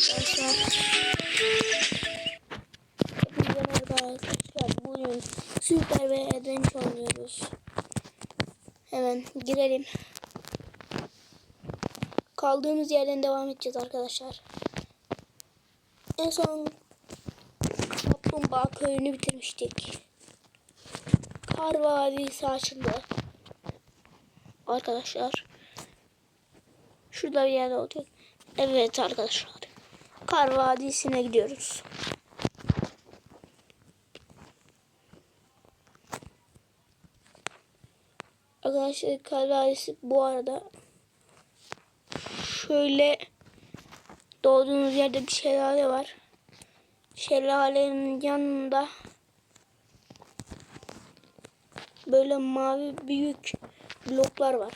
arkadaşlar. Hepinize merhaba arkadaşlar. Bugün Süper ve Adventure oynuyoruz. Hemen girelim. Kaldığımız yerden devam edeceğiz arkadaşlar. En son Kaplumbağa köyünü bitirmiştik. Kar Vadisi açıldı. Arkadaşlar. Şurada bir yerde olacak. Evet arkadaşlar. Kar Vadisi'ne gidiyoruz. Arkadaşlar Kar Vadisi bu arada şöyle doğduğunuz yerde bir şelale var. Şelalenin yanında böyle mavi büyük bloklar var.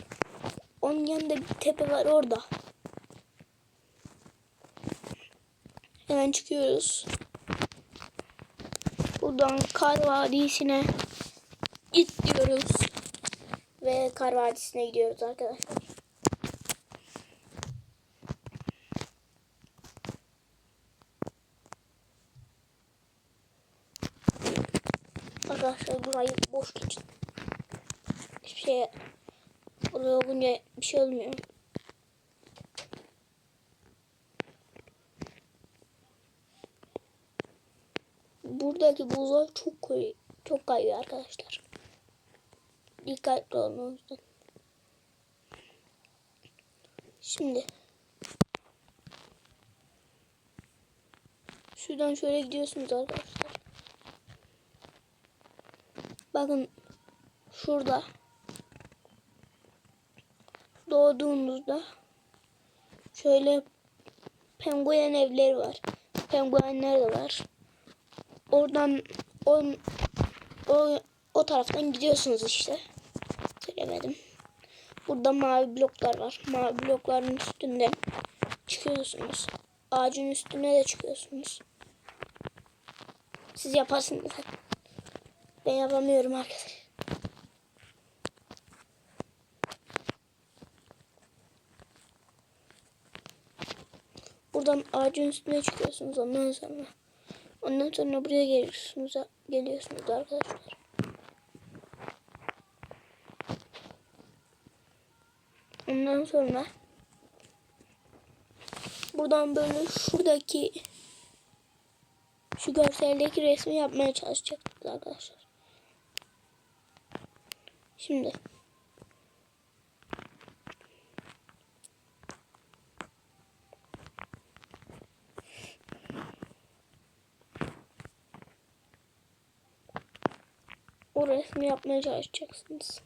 Onun yanında bir tepe var orada. Hemen çıkıyoruz. Buradan Kar Vadisi'ne git. Ve Kar Vadisi'ne gidiyoruz arkadaşlar. Arkadaşlar burayı boş geçin. Hiçbir şey buraya olunca bir şey olmuyor. Buradaki buzlar çok koyu, çok kayıyor arkadaşlar. Dikkatli olun o. Şimdi şuradan şöyle gidiyorsunuz arkadaşlar. Bakın şurada doğduğunuzda şöyle penguen evleri var. Penguenler de var. Oradan o, o, o taraftan gidiyorsunuz işte. Söylemedim. Burada mavi bloklar var. Mavi blokların üstünden çıkıyorsunuz. Ağacın üstüne de çıkıyorsunuz. Siz yaparsınız. Ben yapamıyorum arkadaşlar. Buradan ağacın üstüne çıkıyorsunuz ondan sonra. Ondan sonra buraya geliyorsunuz, geliyorsunuz arkadaşlar. Ondan sonra buradan böyle şuradaki şu görseldeki resmi yapmaya çalışacaktık arkadaşlar. Şimdi o resmi yapmaya çalışacaksınız.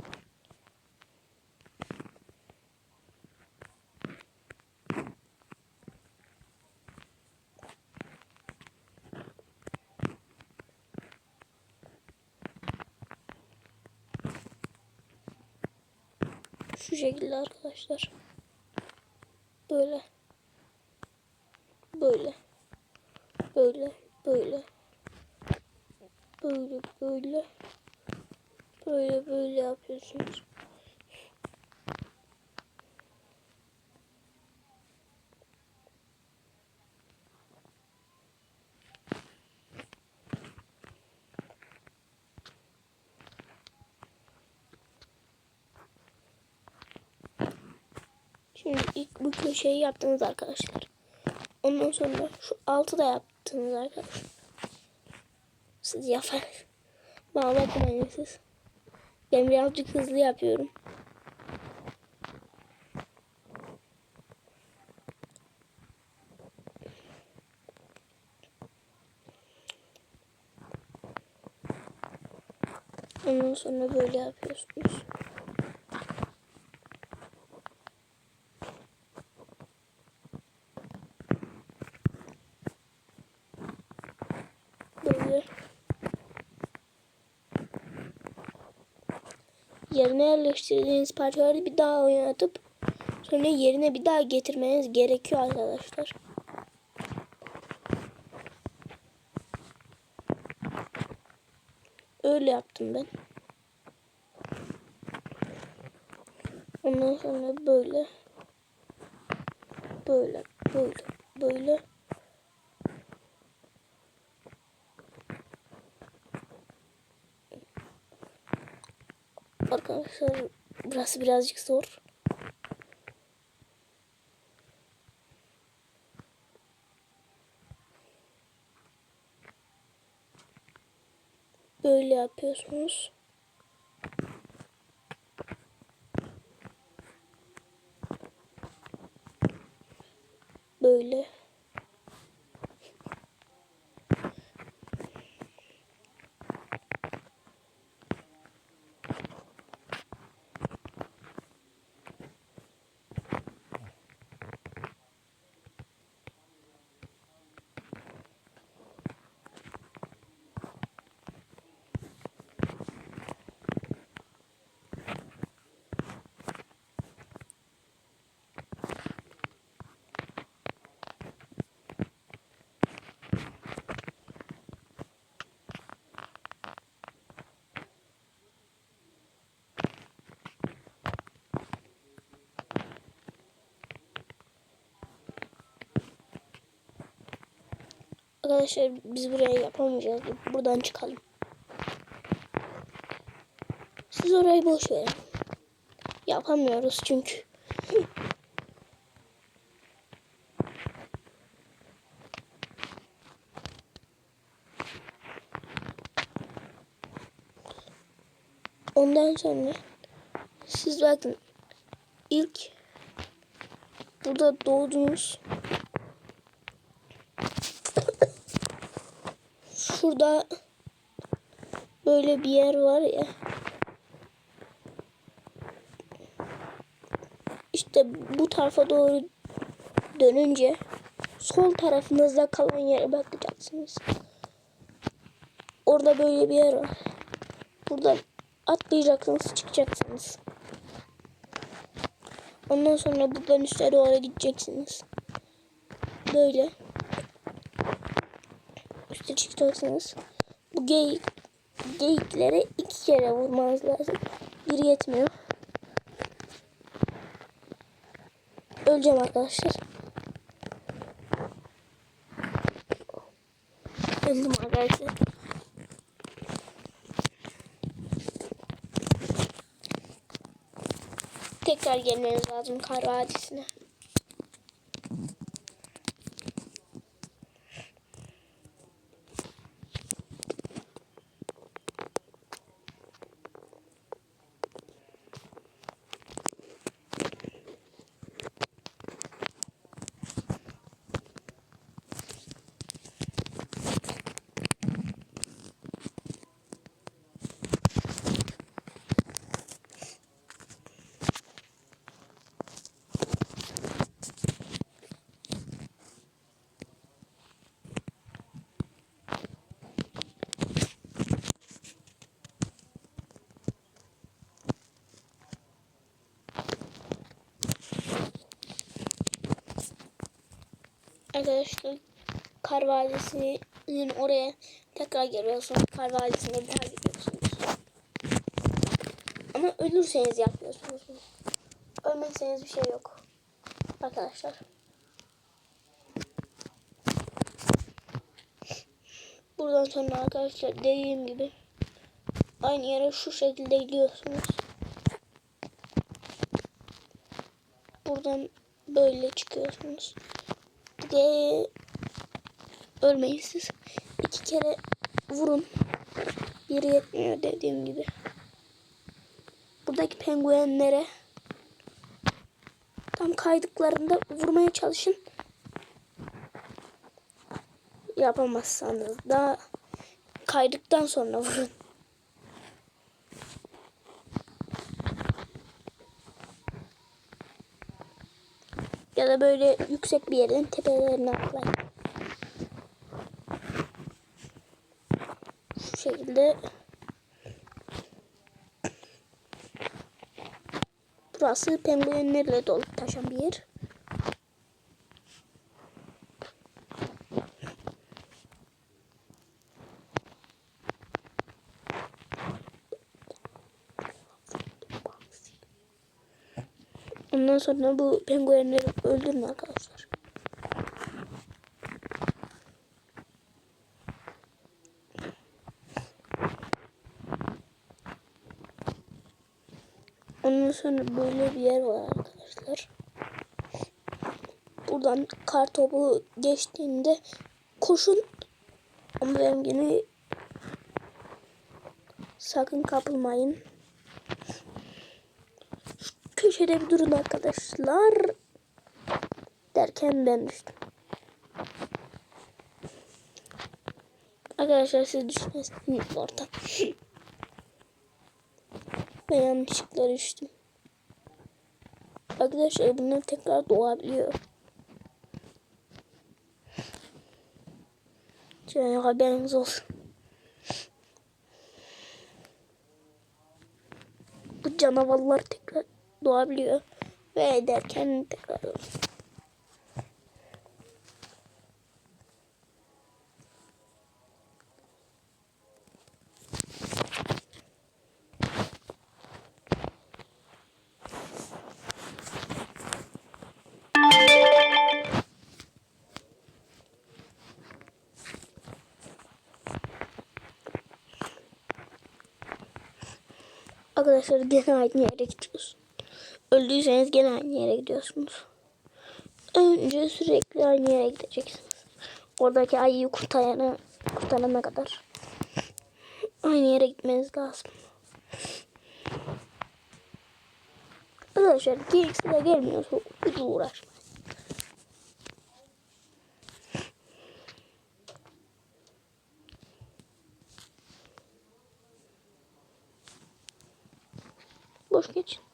Şu şekilde arkadaşlar. Böyle. Böyle. Böyle. Böyle. Böyle böyle. Böyle böyle yapıyorsunuz. Şimdi ilk bu köşeyi yaptınız arkadaşlar. Ondan sonra şu altı da yaptınız arkadaşlar. Siz yapın. Bana bakmayın siz. Ben birazcık hızlı yapıyorum. Ondan sonra böyle yapıyorsunuz. Böyle. Yerine yerleştirdiğiniz parçaları bir daha oynatıp sonra yerine bir daha getirmeniz gerekiyor arkadaşlar. Öyle yaptım ben. Ondan sonra böyle böyle böyle böyle arkadaşlar. Burası birazcık zor. Böyle yapıyorsunuz. Böyle. Arkadaşlar biz buraya yapamayacağız. Buradan çıkalım. Siz orayı boş verin. Yapamıyoruz çünkü. Ondan sonra siz bakın ilk burada doğdunuz. Şurada böyle bir yer var ya. İşte bu tarafa doğru dönünce sol tarafınızda kalan yere bakacaksınız. Orada böyle bir yer var. Buradan atlayacaksınız, çıkacaksınız. Ondan sonra buradan üste doğru gideceksiniz. Böyle. Çıkacaksınız. Bu geyik, geyiklere iki kere vurmanız lazım. Biri yetmiyor. Öleceğim arkadaşlar. Öldüm arkadaşlar. Tekrar gelmeniz lazım Kar Vadisi'ne. Arkadaşlar Kar Vadisi'nin oraya tekrar geliyorsunuz. Kar Vadisi'ne bir daha gidiyorsunuz. Ama ölürseniz yapıyorsunuz. Ölmezseniz bir şey yok. Arkadaşlar. Buradan sonra arkadaşlar dediğim gibi aynı yere şu şekilde gidiyorsunuz. Buradan böyle çıkıyorsunuz. De ölmeyin siz. İki kere vurun. Biri yetmiyor dediğim gibi. Buradaki penguenlere tam kaydıklarında vurmaya çalışın. Yapamazsanız da kaydıktan sonra vurun. Da böyle yüksek bir yerin tepelerine atlayın. Şu şekilde Burası penguenlerle dolu taşan bir yer. Ondan sonra bu penguenleri öldürün arkadaşlar. Ondan sonra böyle bir yer var arkadaşlar. Buradan kar topu geçtiğinde koşun. Ama benim yine sakın kapılmayın. Köşede bir durun arkadaşlar. Derken ben düştüm. Arkadaşlar siz düşmezsiniz orada. Ben yanlışlıkla düştüm. Arkadaşlar bunlar tekrar doğabiliyor. Şöyle haberiniz olsun. Bu canavarlar tekrar doğabiliyor. Ve ederken tekrar. Arkadaşlar gene aynı yere gidiyoruz. Öldüyseniz gene aynı yere gidiyorsunuz. Önce sürekli aynı yere gideceksiniz. Oradaki ayıyı kurtarana, kurtarana kadar. Aynı yere gitmeniz lazım. Arkadaşlar GX'de gelmiyorsa hiç uğraşmayın. Boş geçin.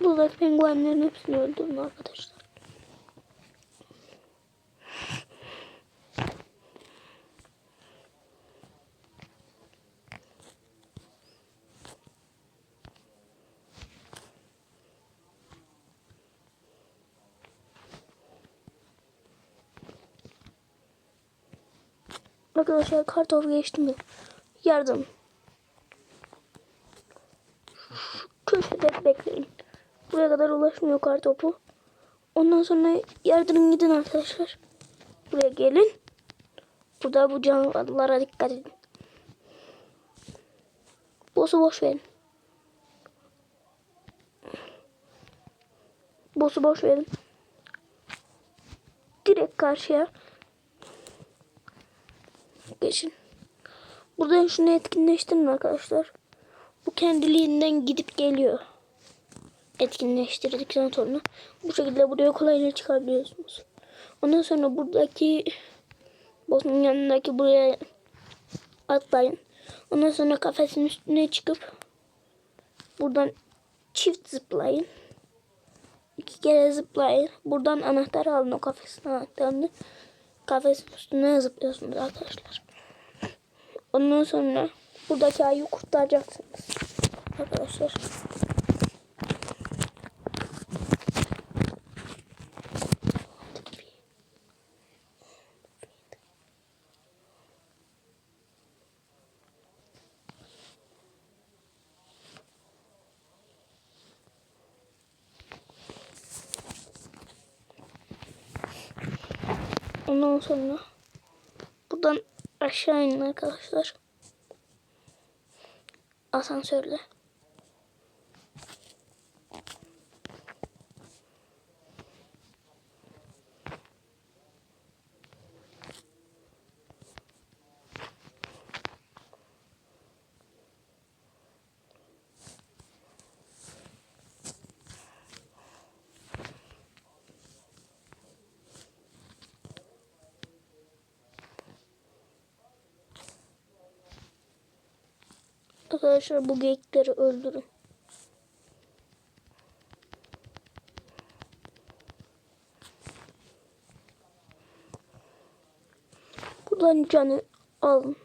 Buradaki penguenlerin hepsini öldürün arkadaşlar. Arkadaşlar kartopu geçtim mi? Yardım. Buraya kadar ulaşmıyor kartopu. Ondan sonra yardırın gidin arkadaşlar. Buraya gelin. Burada bu canlılara dikkat edin. Boss'u boş verin. Boss'u boş verin. Direkt karşıya geçin. Buradan şunu etkinleştirin arkadaşlar. Bu kendiliğinden gidip geliyor. Etkinleştirdikten sonra bu şekilde buraya kolayca çıkabiliyorsunuz. Ondan sonra buradaki boss'un yanındaki buraya atlayın. Ondan sonra kafesin üstüne çıkıp buradan çift zıplayın. İki kere zıplayın. Buradan anahtar alın o kafesin anahtarını. Kafesin üstüne zıplıyorsunuz arkadaşlar. Ondan sonra buradaki ayı kurtaracaksınız. Arkadaşlar. Ondan sonra buradan aşağı inin arkadaşlar. Asansörle. Arkadaşlar bu geyikleri öldürün. Buradan canı alın.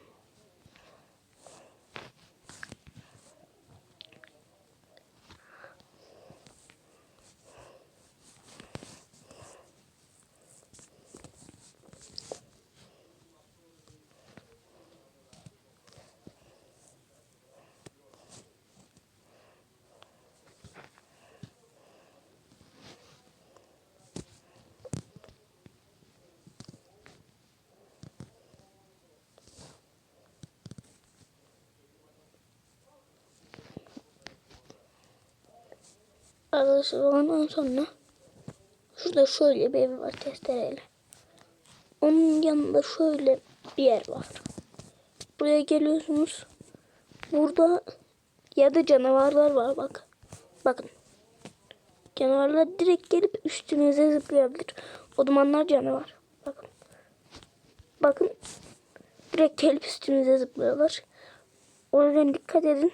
Arkadaşlar ondan sonra şurada şöyle bir ev var testereyle. Onun yanında şöyle bir yer var. Buraya geliyorsunuz. Burada ya da canavarlar var bak. Bakın. Canavarlar direkt gelip üstünüze zıplayabilir. O dumanlar canavar. Bakın. Bakın. Direkt gelip üstünüze zıplıyorlar. O yüzden dikkat edin.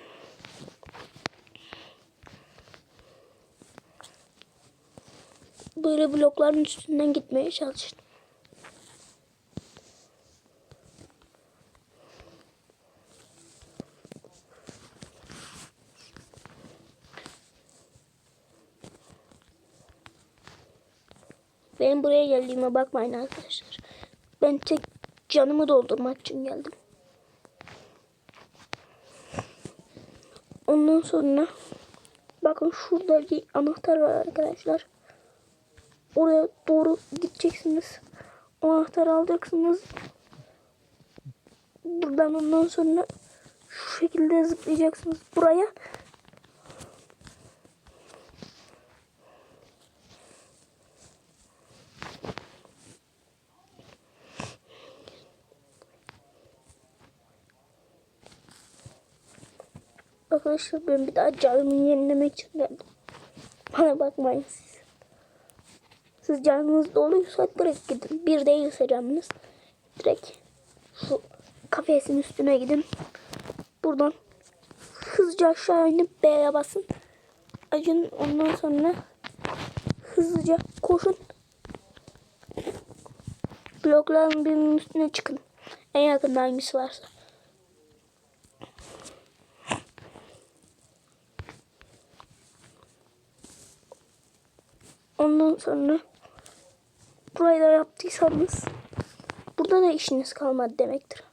Böyle blokların üstünden gitmeye çalışın. Benim buraya geldiğime bakmayın arkadaşlar. Ben tek canımı doldurmak için geldim. Ondan sonra bakın şurada bir anahtar var arkadaşlar. Oraya doğru gideceksiniz. O anahtarı alacaksınız. Buradan ondan sonra şu şekilde zıplayacaksınız buraya. Arkadaşlar ben bir daha canımı yenilemek için geldim. Bana bakmayın siz. Siz canınız doluysa direkt gidin. Bir değilse canınız direkt şu kafesin üstüne gidin. Buradan hızlıca aşağı inip B'ye basın. Acın ondan sonra hızlıca koşun. Blokların birinin üstüne çıkın. En yakında hangisi varsa. Ondan sonra burayı yaptıysanız burada da işiniz kalmadı demektir.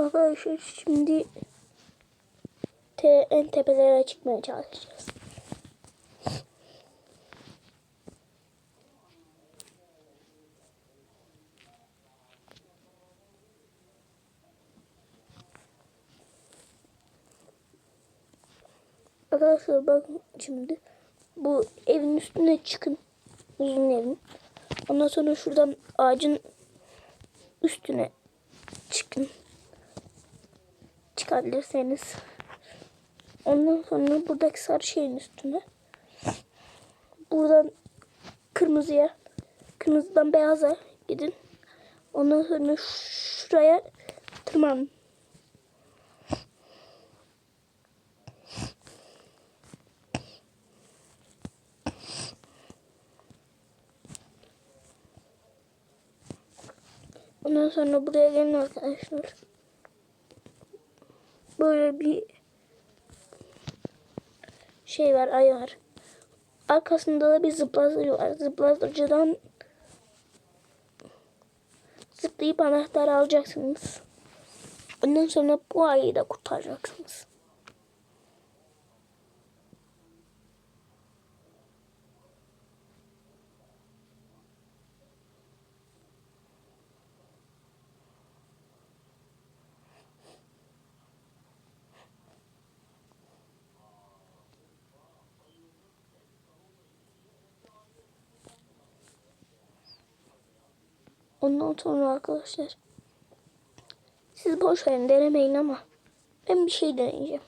Arkadaşlar şimdi te en tepelere çıkmaya çalışacağız. Arkadaşlar bakın şimdi bu evin üstüne çıkın. Uzun evin. Ondan sonra şuradan ağacın üstüne çıkın çıkabilirseniz. Ondan sonra buradaki sarı şeyin üstüne. Buradan kırmızıya, kırmızıdan beyaza gidin. Ondan sonra şuraya tırmanın. Ondan sonra buraya gelin arkadaşlar böyle bir şey var, ay var. Arkasında da bir zıplayıcı var. Zıplayıcıdan zıplayıp anahtarı alacaksınız. Ondan sonra bu ayı da kurtaracaksınız. Ondan sonra arkadaşlar siz boş verin denemeyin ama ben bir şey deneyeceğim.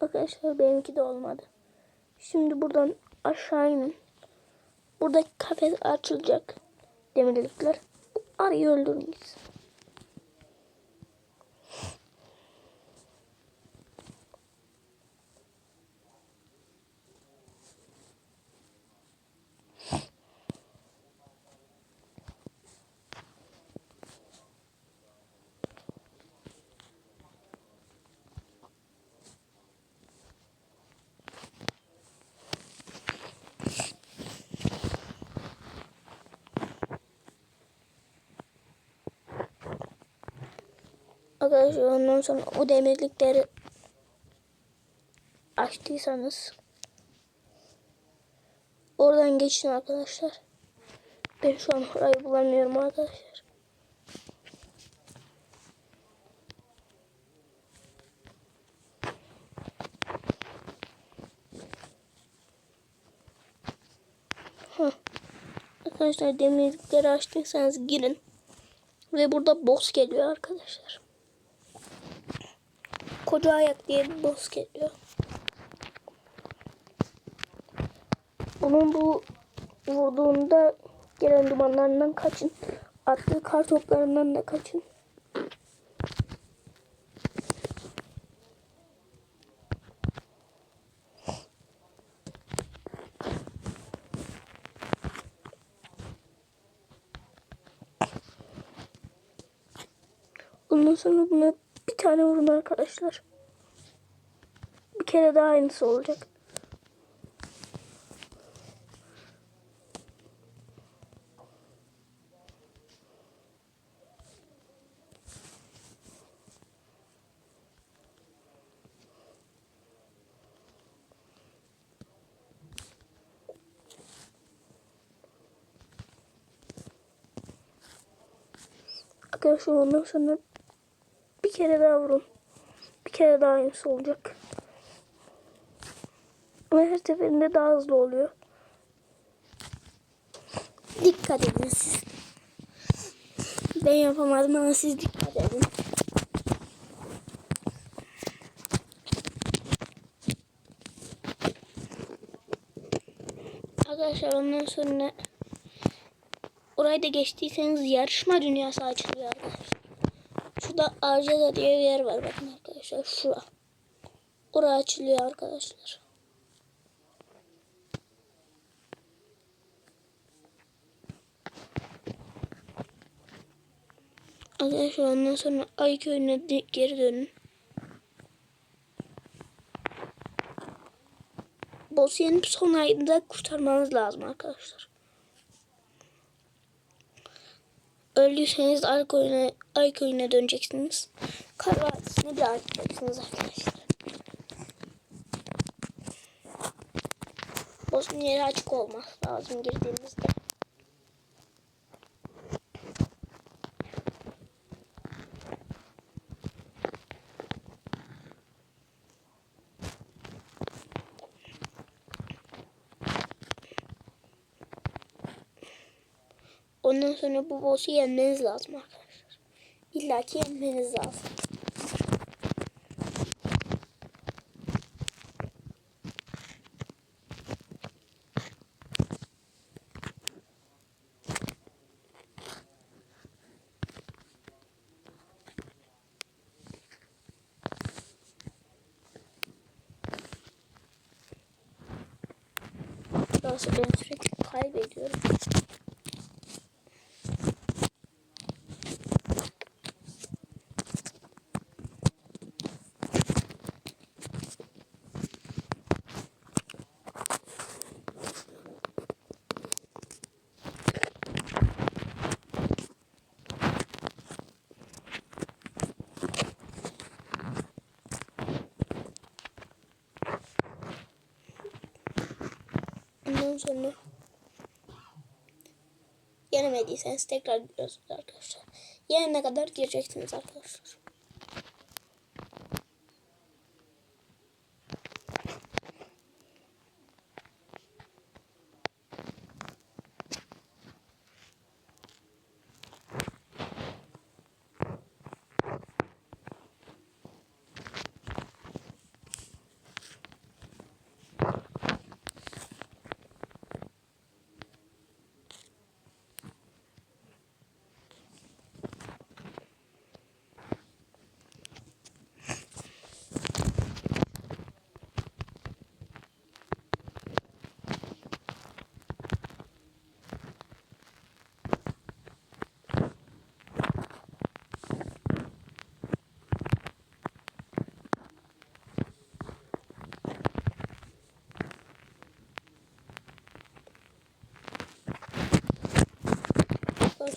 Arkadaşlar benimki de olmadı. Şimdi buradan aşağı inin. Buradaki kafes açılacak. Demirlikler. Arıyı öldürün Arkadaşlar ondan sonra o demirlikleri açtıysanız oradan geçin arkadaşlar. Ben şu an orayı bulamıyorum arkadaşlar. Heh. Arkadaşlar demirlikleri açtıysanız girin. Ve burada boss geliyor arkadaşlar. Koca ayak diye bir boss geliyor. Onun bu vurduğunda gelen dumanlarından kaçın. Attığı kar toplarından da kaçın. Ondan sonra buna tane vurun arkadaşlar. Bir kere daha aynısı olacak. Arkadaşlar ondan sonra kere daha vurun. Bir kere daha aynısı olacak. Ve her seferinde daha hızlı oluyor. Dikkat edin siz. Ben yapamadım ama siz dikkat edin. Arkadaşlar ondan sonra orayı da geçtiyseniz yarışma dünyası açılıyor arkadaşlar. Şurada Arcada diye bir yer var bakın arkadaşlar. Şura. Orası açılıyor arkadaşlar. Arkadaşlar ondan sonra Ay köyüne geri dönün. Boss'u yenip son ayda kurtarmanız lazım arkadaşlar. Öldüyseniz Ay köyüne döneceksiniz. Kar Vadisi'ne bir gideceksiniz arkadaşlar. Boss'un yeri açık olması lazım girdiğimizde. Ondan sonra bu boss'u yenmeniz lazım arkadaşlar. İlla ki yenmeniz lazım. Sonra ben sürekli kaybediyorum. Ondan sonra yenemediyseniz tekrar giriyorsunuz arkadaşlar. Yenene kadar gireceksiniz arkadaşlar.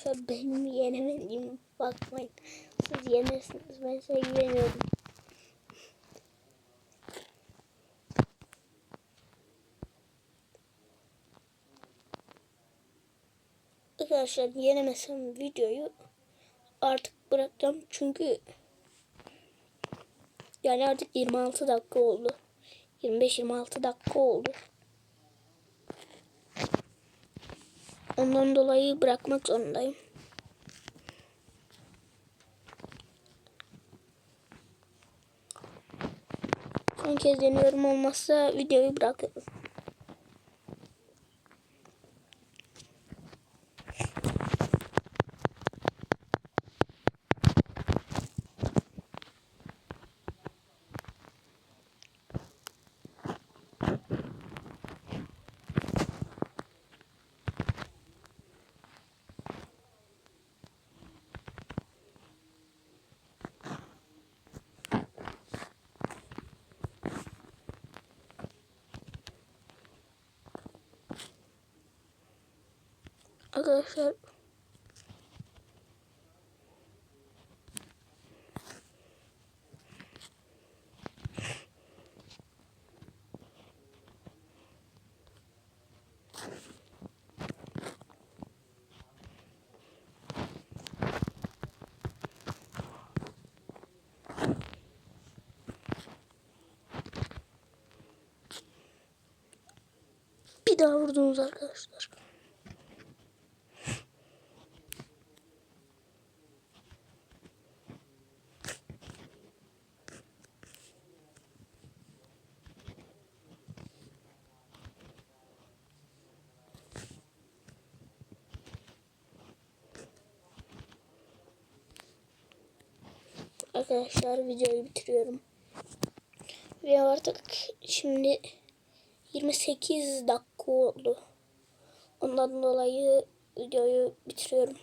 Arkadaşlar benim yenemediğim bakmayın. Siz yenirsiniz. Ben size güveniyorum. Arkadaşlar yenemesem videoyu artık bırakacağım çünkü yani artık 26 dakika oldu. 25-26 dakika oldu. Ondan dolayı bırakmak zorundayım. Son kez deniyorum olmazsa videoyu bırakıyorum. Arkadaşlar bir daha vurdunuz arkadaşlar. Arkadaşlar videoyu bitiriyorum. Ve artık şimdi 28 dakika oldu. Ondan dolayı videoyu bitiriyorum.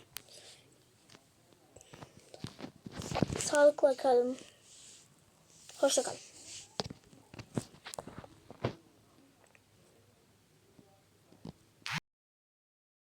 Sağlıkla kalın. Hoşça kalın.